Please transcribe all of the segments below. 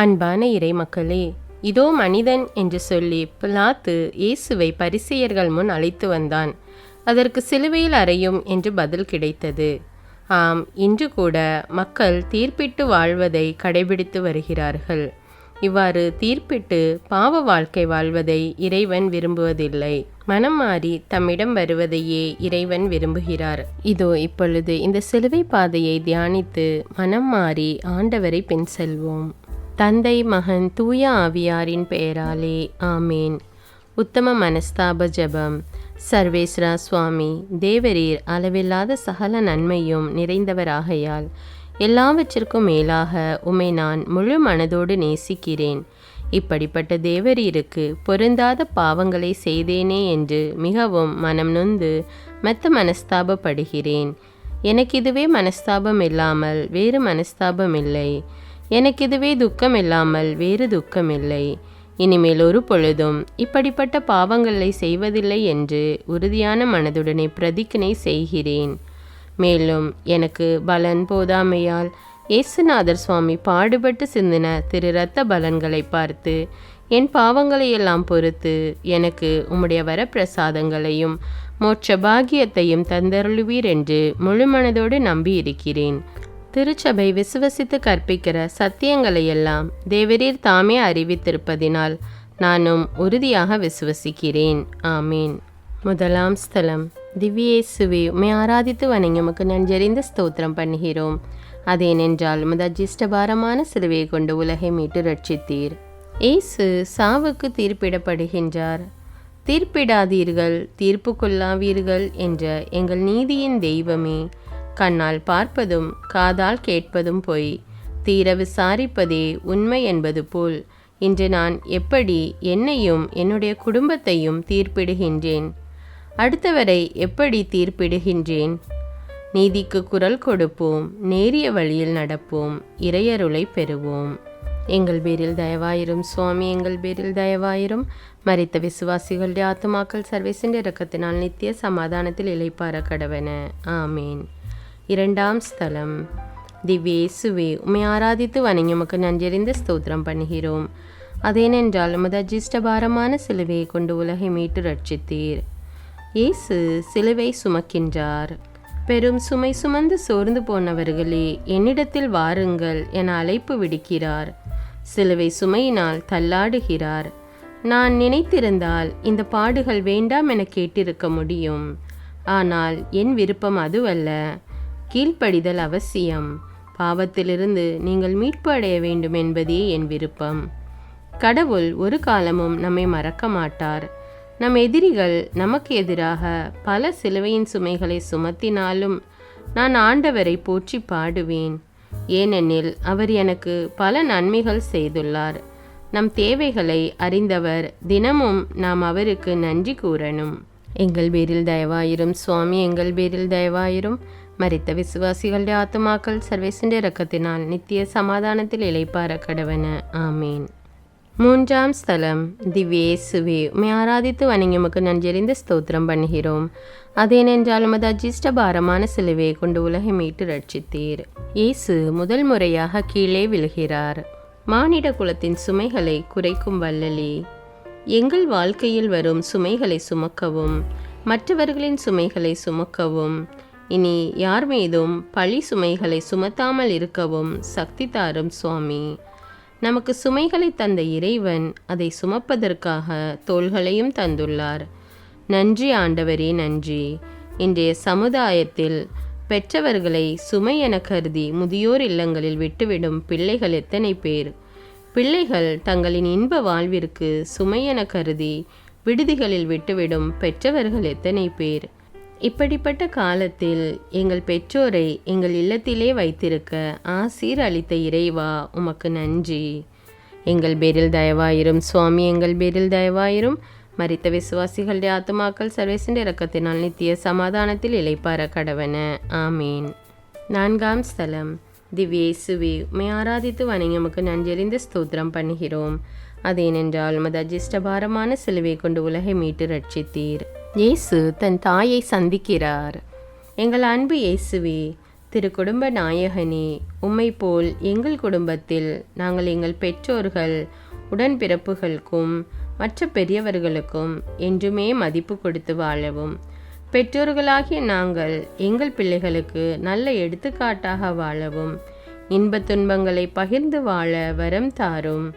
அன்பான இறைமக்களே இதோ மனிதன் என்று சொல்லி பிலாத்து இயேசுவை பரிசெயர்கள் முன் அழைத்து வந்தான். அதற்கு சிலுவையில் அறையும் என்று பதில் கிடைத்தது. ஆம் இன்று கூட மக்கள் தீர்ப்பிட்டு வாழ்வதை கடைபிடித்து வருகிறார்கள். இவ்வாறு தீர்ப்பிட்டு பாவ வாழ்க்கை வாழ்வதை இறைவன் விரும்புவதில்லை. மனம் மாறி தம்மிடம் வருவதையே இறைவன் விரும்புகிறார். இதோ இப்பொழுது இந்த சிலுவை பாதையை தியானித்து மனம் மாறி ஆண்டவரை பின் செல்வோம். தந்தை மகன் தூய ஆவியாரின் பெயராலே ஆமேன். உத்தம மனஸ்தாப ஜெபம். சர்வேஸ்வரா சுவாமி தேவரீர் அளவில்லாத சகல நன்மையும் நிறைந்தவராகையால் எல்லாவற்றிற்கும் மேலாக உமை நான் முழு மனதோடு நேசிக்கிறேன். இப்படிப்பட்ட தேவரீருக்கு பொருந்தாத பாவங்களை செய்தேனே என்று மிகவும் மனம் நொந்து மெத்த மனஸ்தாபப்படுகிறேன். எனக்கு இதுவே மனஸ்தாபம் இல்லாமல் வேறு மனஸ்தாபம் இல்லை. எனக்கு இதுவே துக்கம் இல்லாமல் வேறு துக்கம் இல்லை இனிமேல் ஒரு பொழுதும் இப்படிப்பட்ட பாவங்களை செய்வதில்லை என்று உறுதியான மனதுடனே பிரதிக்கினை செய்கிறேன். மேலும் எனக்கு பலன் போதாமையால் இயேசுநாதர் சுவாமி பாடுபட்டு சிந்தின திரு இரத்த பலன்களை பார்த்து என் பாவங்களை எல்லாம் பொறுத்து எனக்கு உம்முடைய வரப்பிரசாதங்களையும் மோட்ச பாகியத்தையும் தந்தருளுவீர் என்று முழு மனதோடு நம்பியிருக்கிறேன். திருச்சபை விசுவசித்து கற்பிக்கிற சத்தியங்களையெல்லாம் தேவரீர் தாமே அறிவித்திருப்பதினால் நானும் உறுதியாக விசுவசிக்கிறேன். ஆமீன். முதலாம் ஸ்தலம். திவ்யேசுவே உமை ஆராதித்து வணங்கி உமக்கு நன்றறிந்த ஸ்தோத்திரம் பண்ணுகிறோம். அதேனென்றால் முதஜிஷ்டபாரமான சிலுவையை கொண்டு உலகை மீட்டு ரட்சித்தீர் இயேசு சாவுக்கு தீர்ப்பிடப்படுகின்றார். தீர்ப்பிடாதீர்கள் தீர்ப்பு கொள்ளாவீர்கள் என்ற எங்கள் நீதியின் தெய்வமே. கண்ணால் பார்ப்பதும் காதால் கேட்பதும் பொய். தீர விசாரிப்பதே உண்மை என்பது போல். இன்று நான் எப்படி என்னையும் என்னுடைய குடும்பத்தையும் தீர்ப்பிடுகின்றேன்? அடுத்தவரை எப்படி தீர்ப்பிடுகின்றேன்? நீதிக்கு குரல் கொடுப்போம் நேரிய வழியில் நடப்போம் இறையருளை பெறுவோம். எங்கள் பேரில் தயவாயிரும் சுவாமி எங்கள் பேரில் தயவாயிரும். மறித்த விசுவாசிகளுடைய ஆத்துமாக்கள் சர்வேசின் இறக்கத்தினால் நித்திய சமாதானத்தில் இழைப்பார கடவன. ஆமேன். இரண்டாம் ஸ்தலம். திவ்யேசுவே உமை ஆராதித்து வணங்கி நன்றறிந்த ஸ்தோத்திரம் பண்ணுகிறோம். அதேனென்றால் உமது அஜிஷ்டபாரமான சிலுவையை கொண்டு உலகை மீட்டு ரட்சித்தீர். இயேசு சிலுவை சுமக்கின்றார். பெரும் சுமை சுமந்து சோர்ந்து போனவர்களே என்னிடத்தில் வாருங்கள் என அழைப்பு விடுக்கிறார். சிலுவை சுமையினால் தள்ளாடுகிறார். நான் நினைத்திருந்தால் இந்த பாடுகள் வேண்டாம் என கேட்டிருக்க முடியும். ஆனால் என் விருப்பம் அதுவல்ல. கீழ்ப்படிதல் அவசியம். பாவத்திலிருந்து நீங்கள் மீட்பு அடைய வேண்டும் என்பதே என் விருப்பம். கடவுள் ஒரு காலமும் நம்மை மறக்க மாட்டார். நம் எதிரிகள் நமக்கு எதிராக பல சிலுவையின் சுமைகளை சுமத்தினாலும் நான் ஆண்டவரை போற்றி பாடுவேன். ஏனெனில் அவர் எனக்கு பல நன்மைகள் செய்துள்ளார். நம் தேவைகளை அறிந்தவர் தினமும் நாம் அவருக்கு நன்றி கூறணும். எங்கள் பேரில் தயவாயிரும் சுவாமி எங்கள் பேரில் தயவாயிரும். மறித்த விசுவாசிகளுடைய ஆத்துமாக்கள் சர்வேசின் இரக்கத்தினால் நித்திய சமாதானத்தில் இளைப்பார கடவன ஆமீன் மூன்றாம் ஸ்தலம் திவ்யேசுவே உமை ஆராதித்து வணங்கி உமக்கு ஸ்தோத்திரம் பண்ணுகிறோம் அதேனென்றால் உமது அஜிஷ்ட பாரமான சிலுவையை கொண்டு உலகை மீட்டு ரட்சித்தீர் இயேசு முதல் முறையாக கீழே விழுகிறார் மானிட குலத்தின் சுமைகளை குறைக்கும் வல்லலே எங்கள் வாழ்க்கையில் வரும் சுமைகளை சுமக்கவும் மற்றவர்களின் சுமைகளை சுமக்கவும் இனி யார் மீதும் பழி சுமைகளை சுமத்தாமல் இருக்கவும் சக்தி தாரும் சுவாமி. நமக்கு சுமைகளை தந்த இறைவன் அதை சுமப்பதற்காக தோள்களையும் தந்துள்ளார். நன்றி ஆண்டவரே நன்றி. இன்றைய சமுதாயத்தில் பெற்றவர்களை சுமை என கருதி முதியோர் இல்லங்களில் விட்டுவிடும் பிள்ளைகள் எத்தனை பேர்? பிள்ளைகள் தங்களின் இன்ப வாழ்விற்கு சுமை என கருதி விடுதிகளில் விட்டுவிடும் பெற்றவர்கள் எத்தனை பேர்? இப்படிப்பட்ட காலத்தில் எங்கள் பெற்றோரை எங்கள் இல்லத்திலே வைத்திருக்க ஆசீர் அளித்த இறைவா உமக்கு நன்றி. எங்கள் பேரில் தயவாயிரும் சுவாமி எங்கள் பேரில் தயவாயிரும். மறித்த விசுவாசிகளுடைய ஆத்துமாக்கள் சர்வேசின் இறக்கத்தினால் நித்திய சமாதானத்தில் இளைப்பார கடவன. ஆமீன். நான்காம் ஸ்தலம். திவ்யேசுவி உமை ஆராதித்து வணங்கி உமக்கு நன்றறிந்த ஸ்தோத்திரம் பண்ணுகிறோம். அதேனென்றால் உமது அஜிஷ்டபாரமான சிலுவை கொண்டு உலகை மீட்டு ரட்சித்தீர். இயேசு தன் தாயை சந்திக்கிறார். எங்கள் அன்பு இயேசுவே திரு குடும்ப நாயகனே உம்மை போல் எங்கள் குடும்பத்தில் நாங்கள் எங்கள் பெற்றோர்கள் உடன்பிறப்புகளுக்கும் மற்ற பெரியவர்களுக்கும் என்றுமே மதிப்பு கொடுத்து வாழவும். பெற்றோர்களாகிய நாங்கள் எங்கள் பிள்ளைகளுக்கு நல்ல எடுத்துக்காட்டாக வாழவும். இன்ப துன்பங்களை பகிர்ந்து வாழ வரம் தாரும்.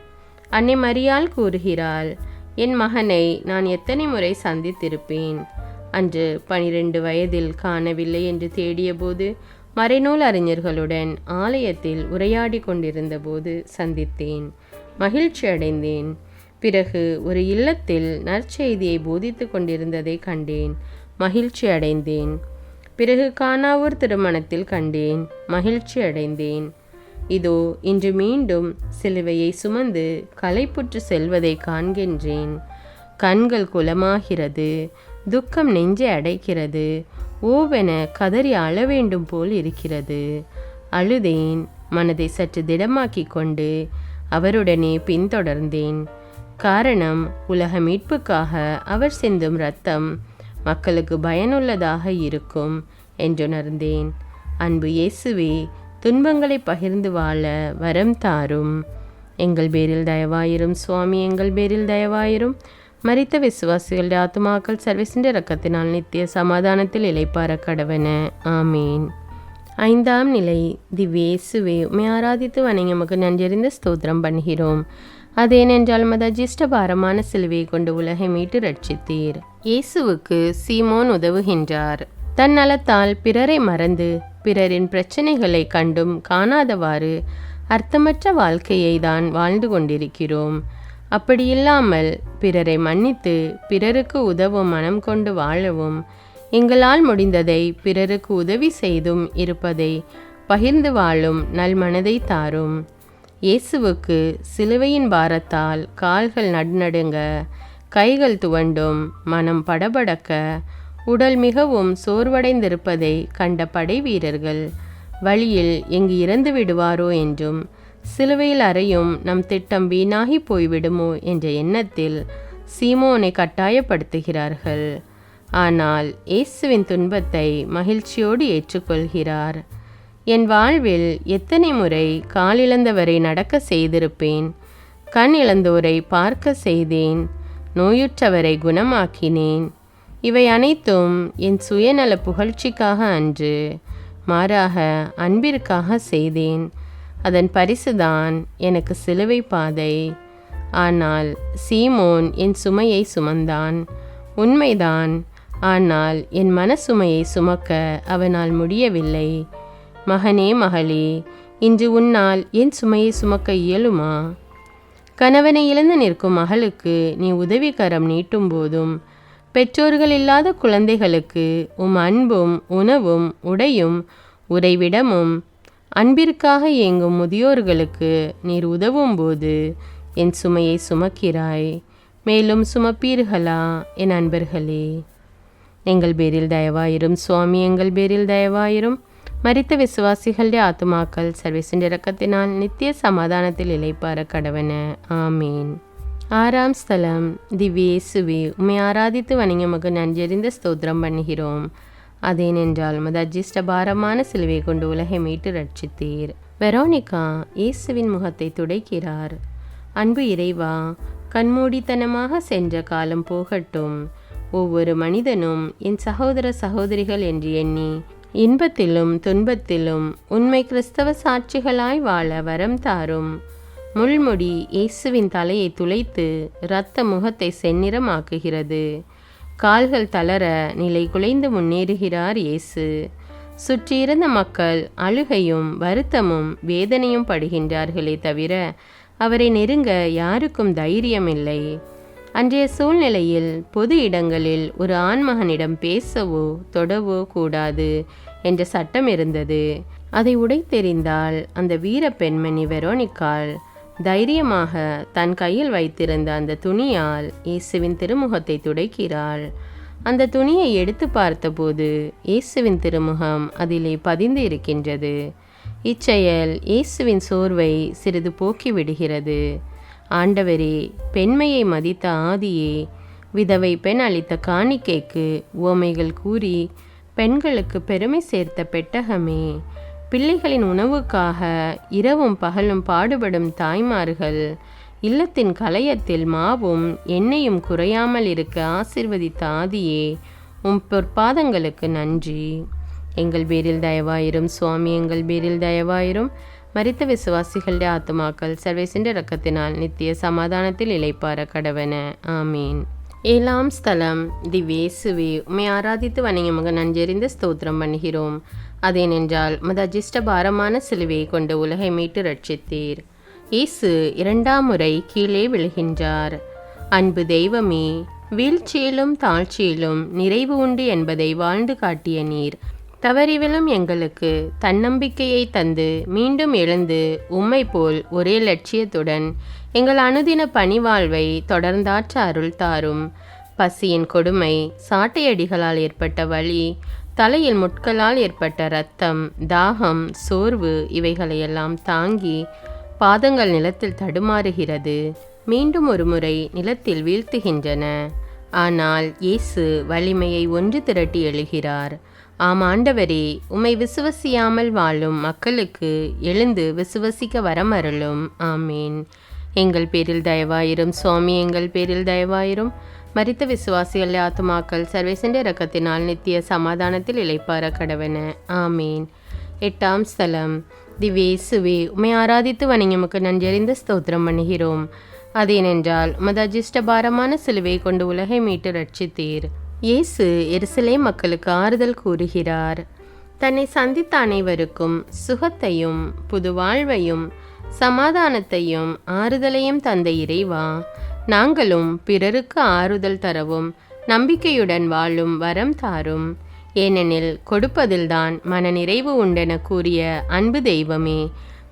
அன்னை மரியால் கூறுகிறாள் என் மகனை நான் எத்தனை முறை சந்தித்திருப்பேன்? அன்று பனிரெண்டு வயதில் காணவில்லை என்று தேடியபோது மறைநூல் அறிஞர்களுடன் ஆலயத்தில் உரையாடி கொண்டிருந்தபோது சந்தித்தேன். மகிழ்ச்சி அடைந்தேன். பிறகு ஒரு இல்லத்தில் நற்செய்தியை போதித்து கொண்டிருந்ததை கண்டேன். மகிழ்ச்சி அடைந்தேன். பிறகு கானாவூர் திருமணத்தில் கண்டேன். மகிழ்ச்சி அடைந்தேன். இதோ இன்று மீண்டும் சிலுவையை சுமந்து களைப்புற்று செல்வதை காண்கின்றேன். கண்கள் குலமாகிறது துக்கம் நெஞ்சை அடைக்கிறது ஓவென கதறி அழ வேண்டும் போல் இருக்கிறது. அழுதேன் மனதை சற்று திடமாக்கி கொண்டு அவருடனே பின்தொடர்ந்தேன். காரணம் உலக மீட்புக்காக அவர் சிந்தும் ரத்தம் மக்களுக்கு பயனுள்ளதாக இருக்கும் என்றுணர்ந்தேன். அன்பு இயேசுவே துன்பங்களை பகிர்ந்து வாழ வரம் தாரும். எங்கள் பேரில் தயவாயிரும் சுவாமி எங்கள் பேரில் தயவாயிரும். மறித்த விசுவாசிகளுடைய ஆத்துமாக்கள் சர்வீசின்ற ரக்கத்தினால் நித்திய சமாதானத்தில் இலைப்பார கடவன. ஆமீன். ஐந்தாம் நிலை திவ்யேசுவே உமை ஆராதித்து வணங்கி உமக்கு நன்றியறிந்த ஸ்தோத்திரம் பண்ணுகிறோம். அதேனென்றால் மத அஜிஷ்ட பாரமான சிலுவையை கொண்டு உலகை மீட்டு ரட்சித்தீர் இயேசுவுக்கு சீமோன் உதவுகின்றார். தன் நலத்தால் பிறரை மறந்து பிறரின் பிரச்சனைகளை கண்டும் காணாதவாறு அர்த்தமற்ற வாழ்க்கையை தான் வாழ்ந்து கொண்டிருக்கிறோம். அப்படியில்லாமல் பிறரை மன்னித்து பிறருக்கு உதவும் மனம் கொண்டு வாழவும் எங்களால் முடிந்ததை பிறருக்கு உதவி செய்தும் இருப்பதை பகிர்ந்து வாழும் நல்மனதை தாரும். இயேசுவுக்கு சிலுவையின் பாரத்தால் கால்கள் நடுநடுங்க கைகள் துவண்டும் மனம் படபடக்க உடல் மிகவும் சோர்வடைந்திருப்பதை கண்ட படை வீரர்கள் வழியில் எங்கு இறந்து விடுவாரோ என்றும் சிலுவையில் அறையும் நம் திட்டம் வீணாகி போய்விடுமோ என்ற எண்ணத்தில் சீமோனை கட்டாயப்படுத்துகிறார்கள். ஆனால் இயேசுவின் துன்பத்தை மகிழ்ச்சியோடு ஏற்றுக்கொள்கிறார். என் வாழ்வில் எத்தனை முறை காலிழந்தவரை நடக்க செய்திருப்பேன் கண் இழந்தோரை பார்க்க செய்தேன் நோயுற்றவரை குணமாக்கினேன் இவை அனைத்தும் என் சுயநல புகழ்ச்சிக்காக அன்று மாறாக அன்பிற்காக செய்தேன். அதன் பரிசுதான் எனக்கு சிலுவை பாதை. ஆனால் சீமோன் என் சுமையை சுமந்தான். உண்மைதான் ஆனால் என் மனசுமையை சுமக்க அவனால் முடியவில்லை. மகனே மகளே இன்று உன்னால் என் சுமையை சுமக்க இயலுமா? கணவனை இழந்து நிற்கும் மகளுக்கு நீ உதவிக்கரம் நீட்டும் போதும் பெற்றோர்கள் இல்லாத குழந்தைகளுக்கு உம் அன்பும் உணவும் உடையும் உறைவிடமும் அன்பிற்காக இயங்கும் முதியோர்களுக்கு நீர் உதவும் போது என் சுமையை சுமக்கிறாய். மேலும் சுமப்பீர்களா என் அன்பர்களே? எங்கள் பேரில் தயவாயிரும் சுவாமி எங்கள் பேரில் தயவாயிரும். மறித்த விசுவாசிகளுடைய ஆத்துமாக்கள் சர்வீசின் இறக்கத்தினால் நித்திய சமாதானத்தில் இலைப்பார கடவன. ஆமீன். ஆறாம் ஸ்தலம் திவ்யேசுவே உமை ஆராதித்து வணங்கி நன்றறிந்த ஸ்தோத்திரம் பண்ணுகிறோம் அதேனென்றால் மத அஜிஷ்ட பாரமான சிலுவை கொண்டு உலகை மீட்டு ரட்சித்தீர் வெரோனிகா இயேசுவின் முகத்தை துடைக்கிறார் அன்பு இறைவா கண்மூடித்தனமாக சென்ற காலம் போகட்டும் ஒவ்வொரு மனிதனும் என் சகோதர சகோதரிகள் என்று எண்ணி இன்பத்திலும் துன்பத்திலும் உண்மை கிறிஸ்தவ சாட்சிகளாய் வாழ வரம் தாரும் முள்முடி இயேசுவின் தலையை துளைத்து இரத்த முகத்தை செந்நிறமாக்குகிறது. கால்கள் தளர நிலை குலைந்து முன்னேறுகிறார் இயேசு. சுற்றியிருந்த மக்கள் அழுகையும் வருத்தமும் வேதனையும் படுகின்றார்களே தவிர அவரை நெருங்க யாருக்கும் தைரியமில்லை. அன்றைய சூழ்நிலையில் பொது இடங்களில் ஒரு ஆண்மகனிடம் பேசவோ தொடவோ கூடாது என்ற சட்டம் இருந்தது. அதை உடைத்தெறிந்தால் அந்த வீர பெண்மணி வெரோனிக்கால் தைரியமாக தன் கையில் வைத்திருந்த அந்த துணியால் இயேசுவின் திருமுகத்தை துடைக்கிறாள். அந்த துணியை எடுத்து பார்த்தபோது இயேசுவின் திருமுகம் அதிலே பதிந்து இருக்கின்றது. இச்செயல் இயேசுவின் சோர்வை சிறிது போக்கி விடுகிறது. ஆண்டவரே பெண்மையை மதித்த ஆதியே விதவை பெண் அளித்த காணிக்கைக்கு உவமைகள் கூறி பெண்களுக்கு பெருமை சேர்த்த பெட்டகமே பிள்ளைகளின் உணவுக்காக இரவும் பகலும் பாடுபடும் தாய்மார்கள் இல்லத்தின் கலையத்தில் மாவும் எண்ணெயும் குறையாமல் இருக்க ஆசிர்வதித்த ஆதியே உம் பொற்பாதங்களுக்கு நன்றி. எங்கள் பேரில் தயவாயிரும் சுவாமி எங்கள் பேரில் தயவாயிரும். மறித்த விசுவாசிகளுடைய ஆத்துமாக்கள் சர்வேசின்ற ரக்கத்தினால் நித்திய சமாதானத்தில் இழைப்பார கடவன. ஆமீன். ஏழாம் ஸ்தலம். திவேசுவே உமை ஆராதித்து வணங்கி மக நஞ்செறிந்த ஸ்தோத்திரம் பண்ணுகிறோம். அதேனென்றால் மத அஜிஷ்ட பாரமான சிலுவையை கொண்டு உலகை மீட்டு ரட்சித்தீர். இயேசு இரண்டாம் முறை கீழே விழுகின்றார். அன்பு தெய்வமே வீழ்ச்சியிலும் தாழ்ச்சியிலும் நிறைவு உண்டு என்பதை வாழ்ந்து காட்டிய நீர். தவறிவிலும் எங்களுக்கு தன்னம்பிக்கையை தந்து மீண்டும் எழுந்து உம்மை போல் ஒரே லட்சியத்துடன் எங்கள் அனுதின பணிவாழ்வை தொடர்ந்தாற்ற அருள் தாரும். பசியின் கொடுமை சாட்டையடிகளால் ஏற்பட்ட வழி தலையில் முட்களால் ஏற்பட்ட இரத்தம் தாகம் சோர்வு இவைகளையெல்லாம் தாங்கி பாதங்கள் நிலத்தில் தடுமாறுகிறது. மீண்டும் ஒரு முறை நிலத்தில் வீழ்த்துகின்றன. ஆனால் இயேசு வலிமையை ஒன்று திரட்டி எழுகிறார். ஆம் ஆண்டவரே உம்மை விசுவசியாமல் வாழும் மக்களுக்கு எழுந்து விசுவசிக்க வரமருளும். ஆமீன். எங்கள் பேரில் தயவாயிரும் சுவாமி எங்கள் பேரில் தயவாயிரும். மரித்த விசுவாசிகள் ஆத்துமாக்கள் சர்வேசண்ட இரக்கத்தினால் நித்திய சமாதானத்தில் இளைப்பார கடவன. ஆமீன். எட்டாம் ஸ்தலம். திவ்யேசுவே உமை ஆராதித்து வணங்கிமுக்கு நன்றறிந்த ஸ்தோத்திரம் பண்ணுகிறோம். அதேனென்றால் உமது அஜிஷ்டபாரமான சிலுவை கொண்டு உலகை மீட்டு ரட்சித்தீர் இயேசு எருசலே மக்களுக்கு ஆறுதல் கூறுகிறார். தன்னை சந்தித்த அனைவருக்கும் சுகத்தையும் புது வாழ்வையும் சமாதானத்தையும் ஆறுதலையும் தந்த இறைவா நாங்களும் பிறருக்கு ஆறுதல் தரவும் நம்பிக்கையுடன் வாழும் வரம் தாரும். ஏனெனில் கொடுப்பதில்தான் மனநிறைவு உண்டென கூறிய அன்பு தெய்வமே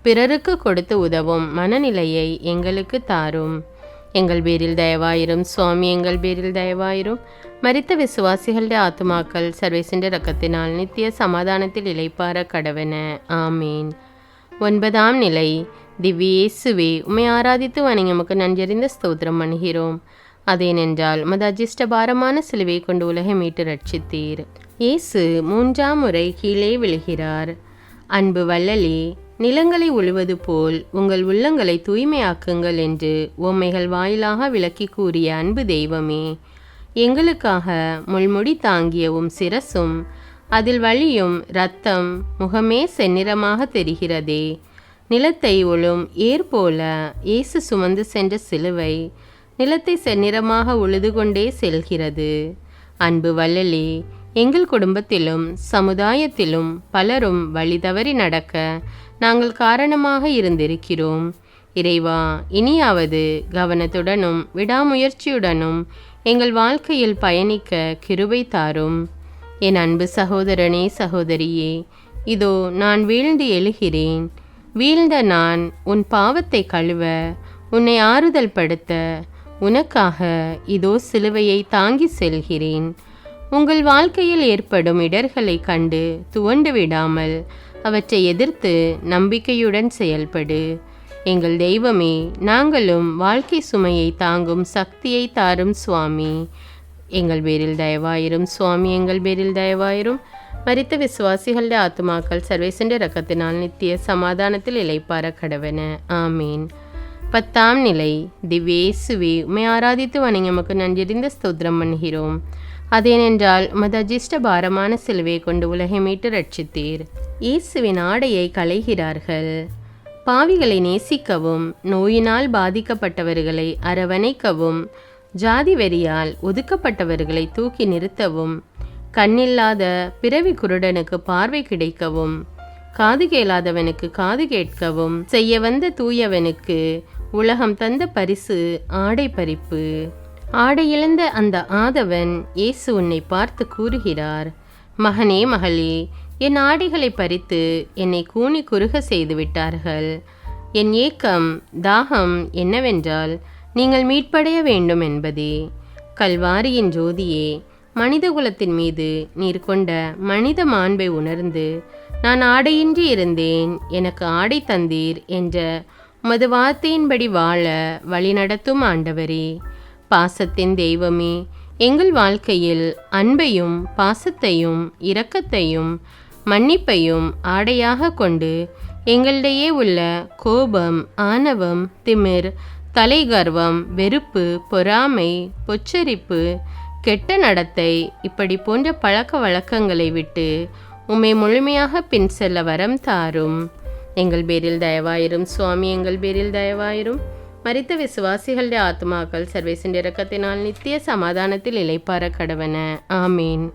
பிறருக்கு கொடுத்து உதவும் மனநிலையை எங்களுக்கு தாரும். எங்கள் பேரில் தயவாயிரும் சுவாமி எங்கள் பேரில் தயவாயிரும். மரித்த விசுவாசிகளுடைய ஆத்துமாக்கள் சர்வேசின்ற ரக்கத்தினால் நித்திய சமாதானத்தில் இளைப்பார கடவென. ஆமீன். ஒன்பதாம் நிலை திவ்யேசுவே உமை ஆராதித்து வணங்கி நன்றறிந்த ஸ்தோத்திரம் பண்ணுகிறோம். அதேனென்றால் மது அஜிஷ்ட பாரமான சிலுவை கொண்டு உலகை மீட்டு ரட்சித்தீர். இயேசு மூன்றாம் முறை கீழே விழுகிறார். அன்பு வள்ளலே நிலங்களை உழுவது போல் உங்கள் உள்ளங்களை தூய்மையாக்குங்கள் என்று உம்மைகள் வாயிலாக விளக்கி கூறிய அன்பு தெய்வமே. எங்களுக்காக முள்முடி தாங்கியவும் சிரசும் அதில் வழியும் இரத்தம் முகமே செந்நிறமாக தெரிகிறதே. நிலத்தை ஒழும் ஏர் போல இயேசு சுமந்து சென்ற சிலுவை நிலத்தை செந்நிறமாக உழுது கொண்டே செல்கிறது. அன்பு வள்ளலே எங்கள் குடும்பத்திலும் சமுதாயத்திலும் பலரும் வழி தவறி நடக்க நாங்கள் காரணமாக இருந்திருக்கிறோம். இறைவா இனியாவது கவனத்துடனும் விடாமுயற்சியுடனும் எங்கள் வாழ்க்கையில் பயணிக்க கிருபை தாரும். என் அன்பு சகோதரனே சகோதரியே இதோ நான் வீழ்ந்து எழுகிறேன். வீழ்ந்த நான் உன் பாவத்தை கழுவ உன்னை ஆறுதல் படுத்த உனக்காக இதோ சிலுவையை தாங்கி செல்கிறேன். உங்கள் வாழ்க்கையில் ஏற்படும் இடர்களை கண்டு துவண்டு விடாமல் அவற்றை எதிர்த்து நம்பிக்கையுடன் செயல்படு. எங்கள் தெய்வமே நாங்களும் வாழ்க்கை சுமையை தாங்கும் சக்தியை தாரும் சுவாமி. எங்கள் பேரில் தயவாயிரும் சுவாமி எங்கள் பேரில் தயவாயிரும். மரித்த விசுவாசிகளுடைய ஆத்துமாக்கள் சர்வேசண்ட ரக்கத்தினால் நித்திய சமாதானத்தில் இளைப்பார கடவன ஆமீன் பத்தாம் நிலை திவ்யேசுவே உமை ஆராதித்து வணங்கி உமக்கு நன்றிறிந்த ஸ்தோத்திரம் பண்ணுகிறோம் அதேனென்றால் மது அஜிஷ்ட பாரமான சிலுவை கொண்டு உலகை மீட்டு ரட்சித்தீர் இயேசுவின் ஆடையை களைகிறார்கள் பாவிகளை நேசிக்கவும் நோயினால் பாதிக்கப்பட்டவர்களை அரவணைக்கவும் ஜாதி வெறியால் ஒதுக்கப்பட்டவர்களை தூக்கி நிறுத்தவும் கண்ணில்லாத பிறவி குருடனுக்கு பார்வை கிடைக்கவும் காது கேளாதவனுக்கு காது கேட்கவும் செய்ய வந்த தூயவனுக்கு உலகம் தந்த பரிசு ஆடை பறிப்பு. ஆடை இழந்த அந்த ஆதவன் இயேசு உன்னை பார்த்து கூறுகிறார் மகனே மகளே என் ஆடைகளை பறித்து என்னை கூனி குறுக செய்து விட்டார்கள். என் ஏக்கம் தாகம் என்னவென்றால் நீங்கள் மீட்படைய வேண்டும் என்பதே. கல்வாரியின் ஜோதியே மனிதகுலத்தின் மீது நீர் கொண்ட மனித மாண்பை உணர்ந்து நான் ஆடையின்றி இருந்தேன் எனக்கு ஆடை தந்தீர் என்ற உமது வார்த்தையின்படி வாழ வழிநடத்தும் ஆண்டவரே. பாசத்தின் தெய்வமே எங்கள் வாழ்க்கையில் அன்பையும் பாசத்தையும் இரக்கத்தையும் மன்னிப்பையும் ஆடையாக கொண்டு எங்களிடையே உள்ள கோபம் ஆணவம் திமிர் தலைகர்வம் வெறுப்பு பொறாமை பொச்சரிப்பு கெட்ட நடத்தை இப்படி போன்ற பழக்க வழக்கங்களை விட்டு உம்மை முழுமையாக பின் செல்ல வரம் தாரும். எங்கள் பேரில் தயவாயிரும் சுவாமி எங்கள் பேரில் தயவாயிரும். மறித்த விசுவாசிகளுடைய ஆத்மாக்கள் சர்வேசின் இறக்கத்தினால் நித்திய சமாதானத்தில் இலைப்பார கடவன. ஆமீன்.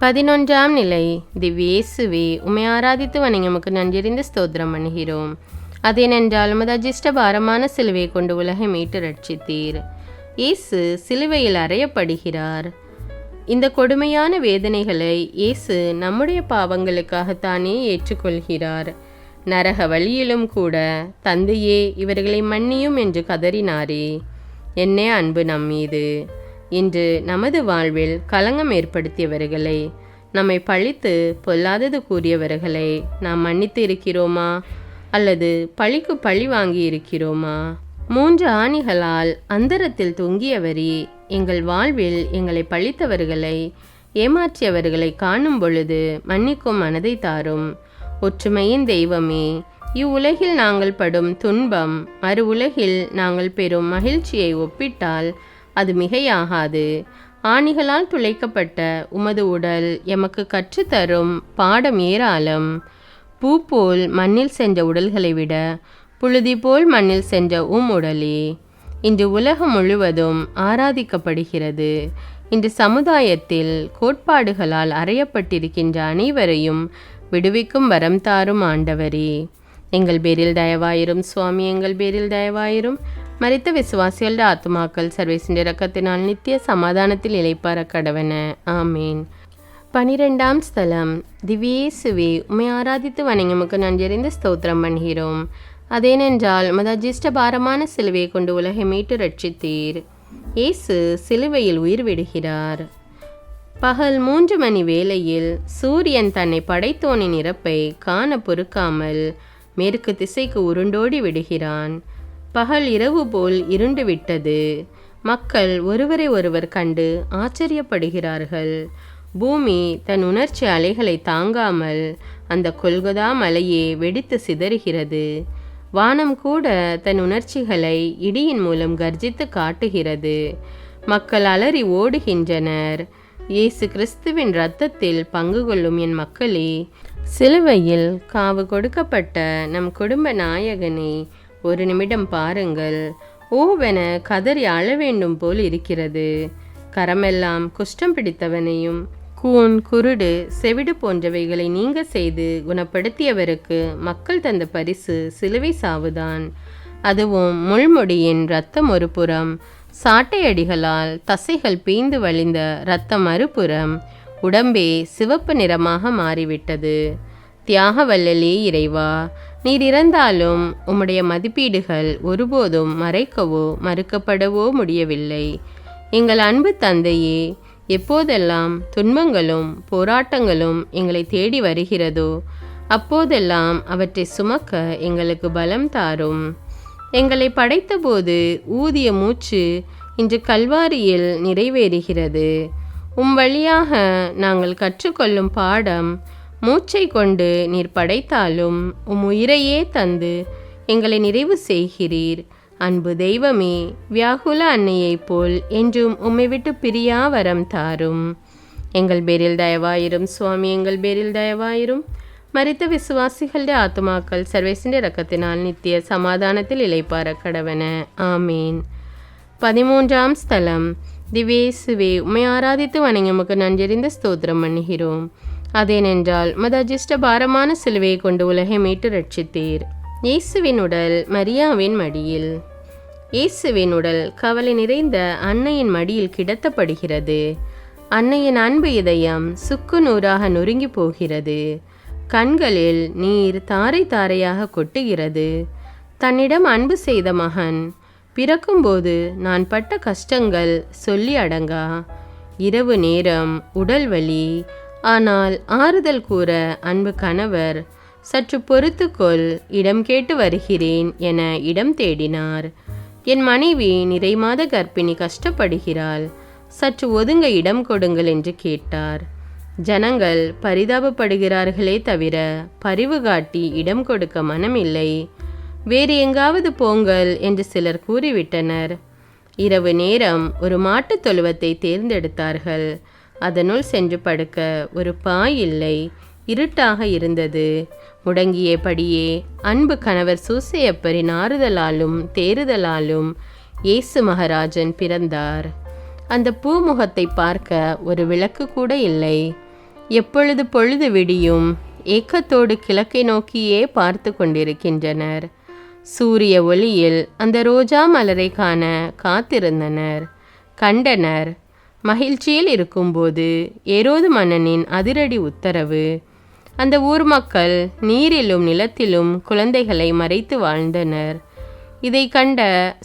பதினொன்றாம் நிலை திவ்யேசுவே உமை ஆராதித்து வணிகமுக்கு நன்றிந்த நன்றிறிந்து ஸ்தோத்திரம் பண்ணுகிறோம். அதேனென்றால் உமது அஜிஷ்ட பாரமான சிலுவை கொண்டு உலகை மீட்டு ரட்சித்தீர். இயேசு சிலுவையில் அறையப்படுகிறார். இந்த கொடுமையான வேதனைகளை இயேசு நம்முடைய பாவங்களுக்காகத்தானே ஏற்றுக்கொள்கிறார். நரக வழியிலும் கூட தந்தையே இவர்களை மன்னியும் என்று கதறினாரே. என்னே அன்பு நம்மீது இன்று நமது வாழ்வில் களங்கம் ஏற்படுத்தியவர்களை நம்மை பழித்து பொல்லாதது கூறியவர்களை நாம் மன்னித்து இருக்கிறோமா அல்லது பழிக்கு பழி வாங்கி இருக்கிறோமா மூன்று ஆணிகளால் அந்தரத்தில் தொங்கியவரே எங்கள் வாழ்வில் எங்களை பழித்தவர்களை ஏமாற்றியவர்களை காணும் பொழுது மன்னிக்கும் மனதை தாரும். ஒற்றுமையின் தெய்வமே இவ்வுலகில் நாங்கள் படும் துன்பம் மறு உலகில் நாங்கள் பெறும் மகிழ்ச்சியை ஒப்பிட்டால் அது மிகையாகாது. ஆணிகளால் துளைக்கப்பட்ட உமது உடல் எமக்கு கற்றுத்தரும் பாடம் ஏராளம். பூ போல் மண்ணில் சென்ற உடல்களை விட புழுதி போல் மண்ணில் சென்ற உம் உடலே. இன்று உலகம் முழுவதும் ஆராதிக்கப்படுகிறது. இன்று சமுதாயத்தில் கோட்பாடுகளால் அறையப்பட்டிருக்கின்ற அனைவரையும் விடுவிக்கும் வரம் தாரும் ஆண்டவரே. எங்கள் பேரில் தயவாயிரும் சுவாமி எங்கள் பேரில் தயவாயிரும். மறித்த விசுவாசிகள ஆத்மாக்கள் சர்வேசின் ரக்கத்தினால் நித்திய சமாதானத்தில் இழைப்பார கடவன. ஆமீன். பனிரெண்டாம் ஸ்தலம். திவ்யேசுவே உமை ஆராதித்து வணங்கமுக்கு உமக்கு நன்றறிந்து ஸ்தோத்திரம் பண்ணுகிறோம். அதேனென்றால் மத அஜிஷ்ட பாரமான சிலுவையை கொண்டு உலகை மீட்டு ரட்சித்தீர். இயேசு சிலுவையில் உயிர் விடுகிறார். பகல் மூன்று மணி வேளையில் சூரியன் தன்னை படைத்தோனின் இறப்பை காண பொறுக்காமல் மேற்கு திசைக்கு உருண்டோடி விடுகிறான். பகல் இரவு போல் இருண்டு விட்டது. மக்கள் ஒருவரை ஒருவர் கண்டு ஆச்சரியப்படுகிறார்கள். பூமி தன் உணர்ச்சி அலைகளை தாங்காமல் அந்த கொல்கதா மலையே வெடித்து சிதறுகிறது. வானம் கூட தன் உணர்ச்சிகளை இடியின் மூலம் கர்ஜித்து காட்டுகிறது. மக்கள் அலறி ஓடுகின்றனர். இயேசு கிறிஸ்துவின் இரத்தத்தில் பங்கு கொள்ளும் என் மக்களே சிலுவையில் காவு கொடுக்கப்பட்ட நம் குடும்ப நாயகனை ஒரு நிமிடம் பாருங்கள். ஓவென கதறி அழ வேண்டும் போல் இருக்கிறது. கரமெல்லாம் குஷ்டம் பிடித்தவனையும் கூன் குருடு செவிடு போன்றவைகளை நீங்க செய்து குணப்படுத்தியவருக்கு மக்கள் தந்த பரிசு சிலுவை சாவுதான். அதுவும் முள்முடியின் ரத்தம் ஒரு புறம் சாட்டையடிகளால் தசைகள் பீந்து வழிந்த இரத்தம் மறுபுறம் உடம்பே சிவப்பு நிறமாக மாறிவிட்டது. தியாகவல்லலே இறைவா நீர் இறந்தாலும் உம்முடைய மதிப்பீடுகள் ஒருபோதும் மறைக்கவோ மறுக்கப்படவோ முடியவில்லை. எங்கள் அன்பு தந்தையே எப்போதெல்லாம் துன்பங்களும் போராட்டங்களும் எங்களை தேடி வருகிறதோ அப்போதெல்லாம் அவற்றை சுமக்க எங்களுக்கு பலம் தாரும். எங்களை படைத்தபோது ஊதிய மூச்சு இன்று கல்வாரியில் நிறைவேறுகிறது. உம் வழியாக நாங்கள் கற்றுக்கொள்ளும் பாடம் மூச்சை கொண்டு நீர் படைத்தாலும் உம் உயிரையே தந்து எங்களை நிறைவு செய்கிறீர். அன்பு தெய்வமே வியாகுல அன்னையைப் போல் என்றும் உம்மை விட்டு பிரியா வரம் தாரும். எங்கள் பேரில் தயவாயிரும் சுவாமி எங்கள் பேரில் தயவாயிரும். மரித்த விசுவாசிகளுடைய ஆத்துமாக்கள் சர்வேசிண்ட ரக்கத்தினால் நித்திய சமாதானத்தில் இளைப்பார கடவன. ஆமீன். பதிமூன்றாம் ஸ்தலம். திவேசுவே உம்மை ஆராதித்து வணங்கி உமக்கு நன்றறிந்த ஸ்தோத்திரம் பண்ணுகிறோம். அதேனென்றால் மத அஜிஷ்ட பாரமான சிலுவையை கொண்டு உலகை மீட்டு ரட்சித்தீர். இயேசுவின் உடல் மரியாவின் மடியில். இயேசுவின் உடல் கவலை நிறைந்த அன்னையின் மடியில் கிடத்தப்படுகிறது. அன்னையின் அன்பு இதயம் சுக்கு நூறாக நொறுங்கி போகிறது. கண்களில் நீர் தாரை தாரையாக கொட்டுகிறது. தன்னிடம் அன்பு செய்த மகன் பிறக்கும்போது நான் பட்ட கஷ்டங்கள் சொல்லி அடங்கா. இரவு நேரம் உடல் வலி ஆனால் ஆறுதல் கூற அன்பு கணவர் சற்று பொறுத்துக்கொள் இடம் கேட்டு வருகிறேன் என இடம் தேடினார். என் மனைவி நிறைமாத கர்ப்பிணி கஷ்டப்படுகிறாள். சற்று ஒதுங்க இடம் கொடுங்கள் என்று கேட்டார். ஜனங்கள் பரிதாபப்படுகிறார்களே தவிர பரிவு காட்டி இடம் கொடுக்க மனமில்லை. வேறு எங்காவது போங்கள் என்று சிலர் கூறிவிட்டனர். இரவு நேரம் ஒரு மாட்டுத் தொழுவத்தை தேர்ந்தெடுத்தார்கள். அதனுள் சென்று படுக்க ஒரு பாய் இல்லை. இருட்டாக இருந்தது. முடங்கியபடியே அன்பு கணவர் சூசையப்பரின் ஆறுதலாலும் தேறுதலாலும் இயேசு மகாராஜன் பிறந்தார். அந்த பூமுகத்தை பார்க்க ஒரு விளக்கு கூட இல்லை. எப்பொழுது பொழுது விடியும் ஏக்கத்தோடு கிழக்கை நோக்கியே பார்த்து கொண்டிருக்கின்றனர். சூரிய ஒளியில் அந்த ரோஜா மலரை காண காத்திருந்தனர். கண்டனர் மகிழ்ச்சியில் இருக்கும்போது ஏரோது மன்னனின் அதிரடி உத்தரவு அந்த ஊர் மக்கள் நீரிலும் நிலத்திலும் குழந்தைகளை மறைத்து வாழ்ந்தனர். இதை கண்ட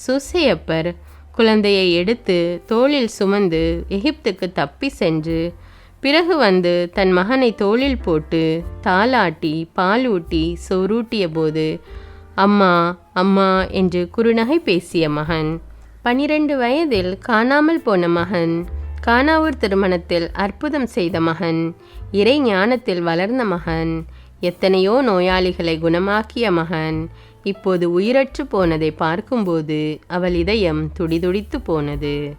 சூசையப்பர் குழந்தையை எடுத்து தோளில் சுமந்து எகிப்துக்கு தப்பி சென்று பிறகு வந்து தன் மகனை தோளில் போட்டு தாலாட்டி பாலூட்டி சோறூட்டிய போது அம்மா அம்மா என்று குறுநகை பேசிய மகன். பனிரெண்டு வயதில் காணாமல் போன மகன் கானாவூர் திருமணத்தில் அற்புதம் செய்த மகன். இறை ஞானத்தில் வளர்ந்த மகன் எத்தனையோ நோயாளிகளை குணமாக்கிய மகன் இப்போது உயிரற்று போனதை பார்க்கும்போது அவள் இதயம் துடிதுடித்து போனது.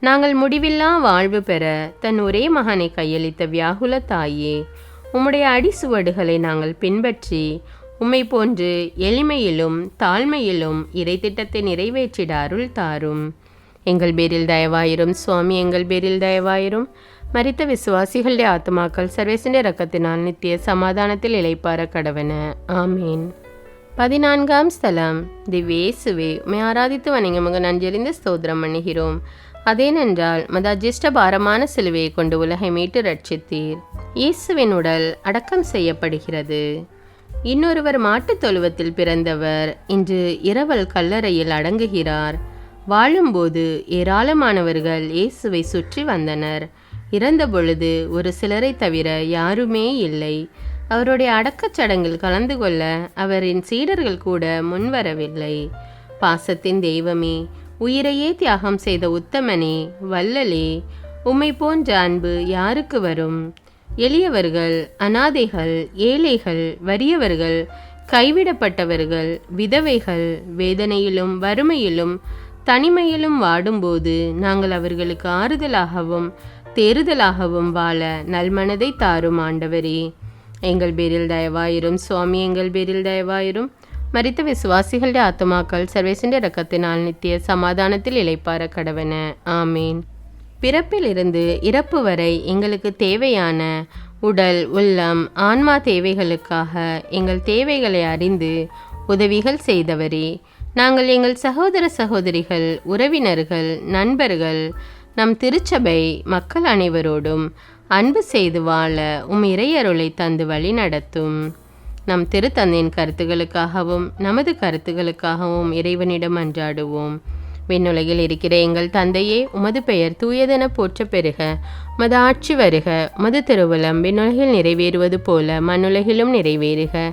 நாங்கள் முடிவில்லா வாழ்வு பெற தன் ஒரே மகனை கையளித்த வியாகுல தாயே உம்முடைய அடிசுவடுகளை நாங்கள் பின்பற்றி உம்மை போன்று எளிமையிலும் தாழ்மையிலும் இறை திட்டத்தை நிறைவேற்றிட அருள் தாரும். எங்கள் பேரில் தயவாயிரும் சுவாமி எங்கள் பேரில் தயவாயிரும். மறித்த விசுவாசிகளுடைய ஆத்மாக்கள் சர்வேசனுடைய ரக்கத்தினால் நித்திய சமாதானத்தில் இளைப்பார கடவன. ஆமீன். பதினான்காம் ஸ்தலம். திவ்யேசுவே உமை ஆராதித்து வணங்கி முக நன்றறிந்து ஸ்தோத்திரம் பண்ணுகிறோம். அதேனென்றால் மத அஜிஷ்ட பாரமான சிலுவையை கொண்டு உலகை மீட்டு ரட்சித்தீர் இயேசுவின் உடல் அடக்கம் செய்யப்படுகிறது. இன்னொருவர் மாட்டுத் தொழுவத்தில் பிறந்தவர் இன்று இரவல் கல்லறையில் அடங்குகிறார். வாழும்போது ஏராளமானவர்கள் இயேசுவை சுற்றி வந்தனர். இறந்த பொழுது ஒரு சிலரை தவிர யாருமே இல்லை. அவருடைய அடக்கச் சடங்கில் கலந்து கொள்ள அவரின் சீடர்கள் கூட முன்வரவில்லை. பாசத்தின் தெய்வமே உயிரையே தியாகம் செய்த உத்தமனே வல்லலே உம்மை போன்ற அன்பு யாருக்கு வரும்? எளியவர்கள் அனாதைகள் ஏழைகள் வறியவர்கள் கைவிடப்பட்டவர்கள் விதவைகள் வேதனையிலும் வறுமையிலும் தனிமையிலும் வாடும்போது நாங்கள் அவர்களுக்கு ஆறுதலாகவும் தேறுதலாகவும் வாழ நல்மனதை தாரும் ஆண்டவரே. எங்கள் பேரில் தயவாயிரும் சுவாமி எங்கள் பேரில் தயவாயிரும். மரித்த விசுவாசிகளுடைய ஆத்மாக்கள் சர்வேசண்ட இரக்கத்தினால் நித்திய சமாதானத்தில் இளைப்பார கடவன. ஆமீன். பிறப்பிலிருந்து இறப்பு வரை எங்களுக்கு தேவையான உடல் உள்ளம் ஆன்மா தேவைகளுக்காக எங்கள் தேவைகளை அறிந்து உதவிகள் செய்தவரே. நாங்கள் எங்கள் சகோதர சகோதரிகள் உறவினர்கள் நண்பர்கள் நம் திருச்சபை மக்கள் அனைவரோடும் அன்பு செய்து வாழ உம் இறையருளை தந்து வழி நடத்தும். நம் திருத்தந்தையின் கருத்துகளுக்காகவும் நமது கருத்துகளுக்காகவும் இறைவனிடம் அன்றாடுவோம். விண்ணுலகில் இருக்கிற எங்கள் தந்தையே உமது பெயர் தூயதென போற்ற பெறுக உமது ஆட்சி வருக. உமது திருவலம் விண்ணுலகில் நிறைவேறுவது போல மண்ணுலகிலும் நிறைவேறுக.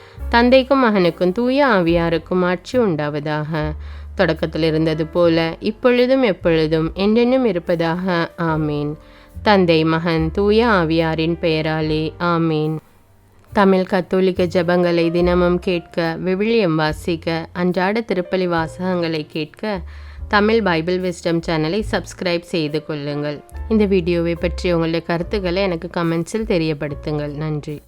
தந்தைக்கும் மகனுக்கும் தூய ஆவியாருக்கும் ஆட்சி உண்டாவதாக. தொடக்கத்தில் இருந்தது போல இப்பொழுதும் எப்பொழுதும் என்றென்னும் இருப்பதாக. ஆமீன். தந்தை மகன் தூய ஆவியாரின் பெயராலே ஆமீன். தமிழ் கத்தோலிக்க ஜெபங்களை தினமும் கேட்க விவிலியம் வாசிக்க அன்றாட திருப்பலி வாசகங்களை கேட்க தமிழ் பைபிள் விஸ்டம் சேனலை சப்ஸ்கிரைப் செய்து கொள்ளுங்கள். இந்த வீடியோவை பற்றி உங்களுடைய கருத்துக்களை எனக்கு கமெண்ட்ஸில் தெரியப்படுத்துங்கள். நன்றி.